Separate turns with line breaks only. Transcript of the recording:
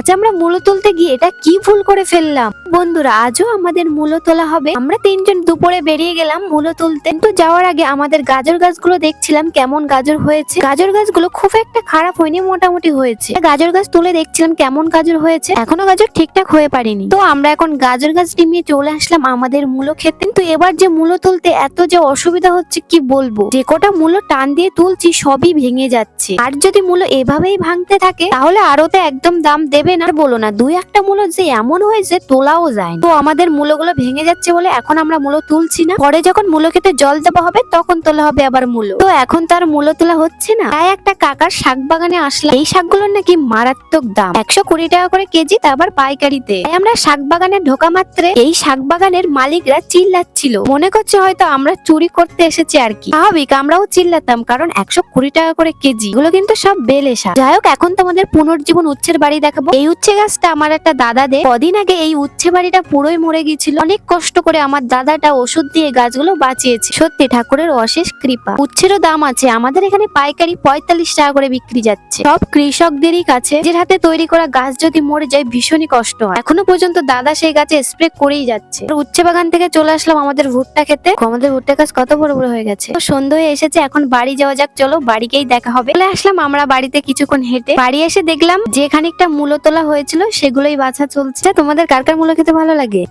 আজ আমরা মূলো তুলতে গিয়ে এটা কি ভুল করে ফেললাম? বন্ধুরা, আজও আমাদের মূলো তোলা হবে। আমরা তিনজন দুপুরে বেরিয়ে গেলাম মূলো তুলতে। কিন্তু যাওয়ার আগে আমাদের গাজর গাছগুলো দেখছিলাম কেমন গাজর হয়েছে। গাজর গাছগুলো খুব একটা খারাপ হয়নি, মোটামুটি হয়েছে। গাজর গাছ তুলে দেখছিলাম কেমন গাজর হয়েছে। এখনও গাজর ঠিকঠাক হয়ে পারেনি। তো আমরা এখন গাজর গাছ নিয়ে চলে আসলাম আমাদের মূলো খেতে কিন্তু এবার যে মূলো তুলতে এত যে অসুবিধা হচ্ছে, কি বলব? যে কটা মূলো টান দিয়ে তুলছি, সবই ভেঙে যাচ্ছে। আর যদি মূলো এভাবেই ভাঙতে থাকে, তাহলে আরও তো একদম দাম দেবে না। আর বলো না, দুই একটা মূলো যে এমন হয়েছে তোলাও যায় তো আমাদের মূলোগুলো ভেঙে যাচ্ছে বলে এখন আমরা মূলো তুলছি না। পরে যখন মূলো খেতে জল দেওয়া হবে, তখন তোলা হবে আবার মূলো। তো এখন তার মূলো তোলা হচ্ছে না। তাই একটা কাকার শাক বাগানে আসলাম। এই শাকগুলোর নাকি মারাত্মক দাম। একশো কুড়ি টাকা করে কেজি, তা আবার পাইকারিতে। তাই আমরা শাক বাগানে ঢোকা মাত্রে এই শাক বাগানের মালিকরা চিল্লাচ্ছিল। মনে করছে হয়তো আমরা চুরি করতে এসেছি আর কি। স্বাভাবিক, আমরাও চিল্লাতাম, কারণ একশো কুড়ি টাকা করে কেজি, এগুলো কিন্তু সব বেলে শাক। যাই হোক, এখন তোমাদের পুনর্জীবন উচ্ছের বাড়ি দেখাবো। এই উচ্ছে গাছটা আমার একটা দাদা দে কদিন আগে এই উচ্ছে বাড়িটা পুরোই মরে গেছিল অনেক কষ্ট করে আমার দাদাটা ওষুধ দিয়ে গাছগুলো বাঁচিয়েছে। সত্যি ঠাকুরের অশেষ কৃপা। উচ্ছেরও দাম আছে। আমাদের এখানে পাইকারি পঁয়তাল্লিশ টাকা করে বিক্রি যাচ্ছে। সব কৃষকদেরই কাছে যে হাতে তৈরি করা গাছ যদি মরে যায়, ভীষণই কষ্ট হয়। এখনও পর্যন্ত দাদা সেই গাছে স্প্রে করেই যাচ্ছে। উচ্ছে বাগান থেকে চলে আসলাম আমাদের ভুট্টা খেতে। আমাদের ভুট্টা গাছ কত বড় বড় হয়ে গেছে। সন্ধ্যা হয়ে এসেছে, এখন বাড়ি যাওয়া যাক। চলো বাড়িকেই দেখা হবে। চলে আসলাম আমরা বাড়িতে কিছুক্ষণ হেঁটে। বাড়ি এসে দেখলাম যে খানিকটা মূলো তোলা হয়েছিল সেগুলোই বাছা চলছে। তোমাদের কার কার মূলো খেতে ভালো লাগে?